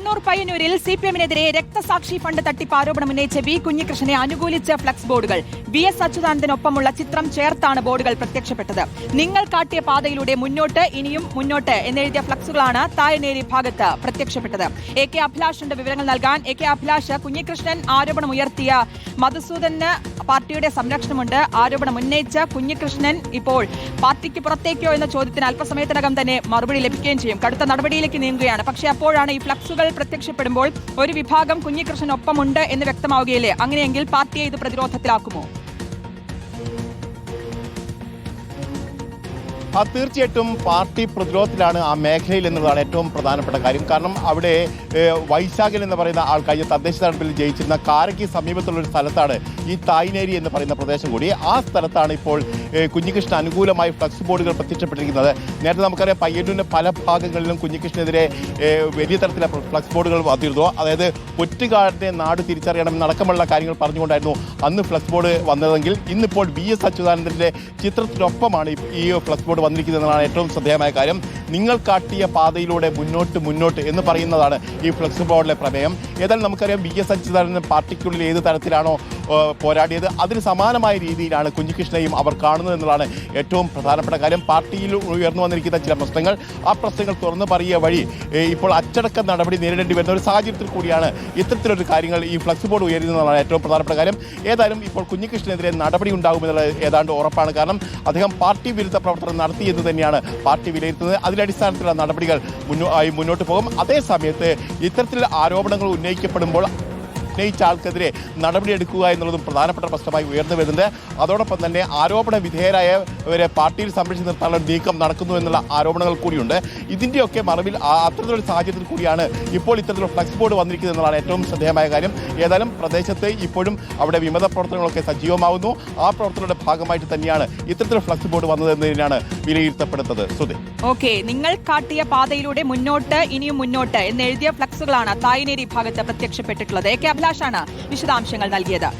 കണ്ണൂർ പയ്യന്നൂരിൽ C P എമ്മിനെതിരെ രക്തസാക്ഷി fund തട്ടിപ്പ് ആരോപണം ഉന്നയിച്ച വി കുഞ്ഞികൃഷ്ണനെ അനുകൂലിച്ച ഫ്ലക്സ് ബോർഡുകൾ. വി എസ് അച്യുതാനന്ദനൊപ്പമുള്ള ചിത്രം ചേർത്താണ് ബോർഡുകൾ പ്രത്യക്ഷപ്പെട്ടത്. നിങ്ങൾ കാട്ടിയ പാതയിലൂടെ മുന്നോട്ട് ഇനിയും മുന്നോട്ട് എന്നെഴുതിയ ഫ്ലക്സുകളാണ് തായനേരി ഭാഗത്ത് പ്രത്യക്ഷപ്പെട്ടത്. എ കെ അഭിലാഷിന്റെ വിവരങ്ങൾ നൽകാൻ എ കെ അഭിലാഷ് കുഞ്ഞികൃഷ്ണൻ ആരോപണം ഉയർത്തിയ മധുസൂദന് പാർട്ടിയുടെ സംരക്ഷണമുണ്ട്. ആരോപണം ഉന്നയിച്ച കുഞ്ഞികൃഷ്ണൻ ഇപ്പോൾ പാർട്ടിക്ക് പുറത്തേക്കോ എന്ന ചോദ്യത്തിന് അല്പസമയത്തിനകം തന്നെ മറുപടി ലഭിക്കുകയും ചെയ്യും. കടുത്ത നടപടിയിലേക്ക് നീങ്ങുകയാണ്. പക്ഷേ അപ്പോഴാണ് ഈ ഫ്ലക്സുകൾ പ്രത്യക്ഷപ്പെടുമ്പോൾ ഒരു വിഭാഗം കുഞ്ഞികൃഷ്ണനൊപ്പമുണ്ട് എന്ന് വ്യക്തമാവുകയില്ലേ? അങ്ങനെയെങ്കിൽ പാർട്ടിയെ ഇത് പ്രതിരോധത്തിലാക്കുമോ? തീർച്ചയായിട്ടും പാർട്ടി പ്രതിരോധത്തിലാണ് ആ മേഖലയിൽ എന്നുള്ളതാണ് ഏറ്റവും പ്രധാനപ്പെട്ട കാര്യം. കാരണം അവിടെ വൈശാഖൻ എന്ന് പറയുന്ന ആൾ കഴിഞ്ഞ തദ്ദേശ തെരഞ്ഞെടുപ്പിൽ ജയിച്ചിരുന്ന കാരയ്ക്ക് സമീപത്തുള്ള ഒരു സ്ഥലത്താണ് ഈ തായ്നേരി എന്ന് പറയുന്ന പ്രദേശം കൂടി. ആ സ്ഥലത്താണ് ഇപ്പോൾ കുഞ്ഞികൃഷ്ണൻ അനുകൂലമായി ഫ്ലക്സ് ബോർഡുകൾ പ്രത്യക്ഷപ്പെട്ടിരിക്കുന്നത്. നേരത്തെ നമുക്കറിയാം പയ്യന്നൂരിന്റെ പല ഭാഗങ്ങളിലും കുഞ്ഞികൃഷ്ണനെതിരെ വലിയ തരത്തിലെ ഫ്ലക്സ് ബോർഡുകൾ വന്നിരുന്നു. അതായത് ഒറ്റുകാടിനെ നാട് തിരിച്ചറിയണം അടക്കമുള്ള കാര്യങ്ങൾ പറഞ്ഞുകൊണ്ടായിരുന്നു അന്ന് ഫ്ലക്സ് ബോർഡ് വന്നതെങ്കിൽ. ഇന്നിപ്പോൾ വി എസ് അച്യുതാനന്ദന്റെ ചിത്രത്തിനൊപ്പമാണ് ഈ ഫ്ലക്സ് ബോർഡ് വന്നിരിക്കുന്നത് എന്നതാണ് ഏറ്റവും ശ്രദ്ധേയമായ കാര്യം. നിങ്ങൾ കാട്ടിയ പാതയിലൂടെ മുന്നോട്ട് മുന്നോട്ട് എന്ന് പറയുന്നതാണ് ഈ ഫ്ലക്സ് ബോർഡിലെ പ്രമേയം. ഏതായാലും നമുക്കറിയാം വി എസ് അച്യുതാനന്ദൻ പാർട്ടിക്കുള്ളിൽ ഏത് തരത്തിലാണോ പോരാടിയത്. അതിന് സമാനമായ രീതിയിലാണ് കുഞ്ഞികൃഷ്ണയും അവർ കാണുന്നത് എന്നുള്ളതാണ് ഏറ്റവും പ്രധാനപ്പെട്ട കാര്യം. പാർട്ടിയിൽ ഉയർന്നു വന്നിരിക്കുന്ന ചില പ്രശ്നങ്ങൾ ആ പ്രശ്നങ്ങൾ തുറന്നു പറയുക വഴി ഇപ്പോൾ അച്ചടക്ക നടപടി നേരിടേണ്ടി വരുന്ന ഒരു സാഹചര്യത്തിൽ കൂടിയാണ് ഇത്തരത്തിലൊരു കാര്യങ്ങൾ ഈ ഫ്ലക്സ് ബോർഡ് ഉയരുന്നതാണ് ഏറ്റവും പ്രധാനപ്പെട്ട കാര്യം. ഏതായാലും ഇപ്പോൾ കുഞ്ഞികൃഷ്ണനെതിരെ നടപടി ഉണ്ടാകുമെന്നുള്ളത് ഏതാണ്ട് ഉറപ്പാണ്. കാരണം അദ്ദേഹം പാർട്ടി വിരുദ്ധ പ്രവർത്തനം നടത്തി എന്ന് തന്നെയാണ് പാർട്ടി വിലയിരുത്തുന്നത്. അതിന്റെ അടിസ്ഥാനത്തിലുള്ള നടപടികൾ മുന്നോ- മുന്നോട്ട് പോകും. അതേസമയത്ത് ഇത്തരത്തിലുള്ള ആരോപണങ്ങൾ ഉന്നയിക്കപ്പെടുമ്പോൾ ഉന്നയിച്ച ആൾക്കെതിരെ നടപടിയെടുക്കുക എന്നുള്ളതും പ്രധാനപ്പെട്ട പ്രശ്നമായി ഉയർന്നു വരുന്നുണ്ട്. അതോടൊപ്പം തന്നെ ആരോപണ വിധേയരായവരെ പാർട്ടിയിൽ സംരക്ഷിച്ച് നിർത്താനുള്ള നീക്കം നടക്കുന്നു എന്നുള്ള ആരോപണങ്ങൾ കൂടിയുണ്ട്. ഇതിന്റെയൊക്കെ മറവിൽ അത്തരത്തിലൊരു സാഹചര്യത്തിൽ കൂടിയാണ് ഇപ്പോൾ ഇത്തരത്തിലുള്ള ഫ്ലക്സ് ബോർഡ് വന്നിരിക്കുന്നത് എന്നുള്ളതാണ് ഏറ്റവും ശ്രദ്ധേയമായ കാര്യം. ഏതായാലും പ്രദേശത്ത് ഇപ്പോഴും അവിടെ വിമത പ്രവർത്തനങ്ങളൊക്കെ സജീവമാവുന്നു. ആ പ്രവർത്തനങ്ങളുടെ ഭാഗമായിട്ട് തന്നെയാണ് ഇത്തരത്തിലുള്ള ഫ്ലക്സ് ബോർഡ് വന്നതെന്നതിനാണ് വിലയിരുത്തപ്പെടുന്നത്. ശ്രുതി ഓക്കെ നിങ്ങൾ കാട്ടിയ പാതയിലൂടെ മുന്നോട്ട് ഇനിയും മുന്നോട്ട് എന്ന് എഴുതിയ ഫ്ലക്സുകളാണ് തായനേരി ഭാഗത്ത് പ്രത്യക്ഷപ്പെട്ടിട്ടുള്ളത്. എ അഭിലാഷാണ് വിശദാംശങ്ങൾ നൽകിയത്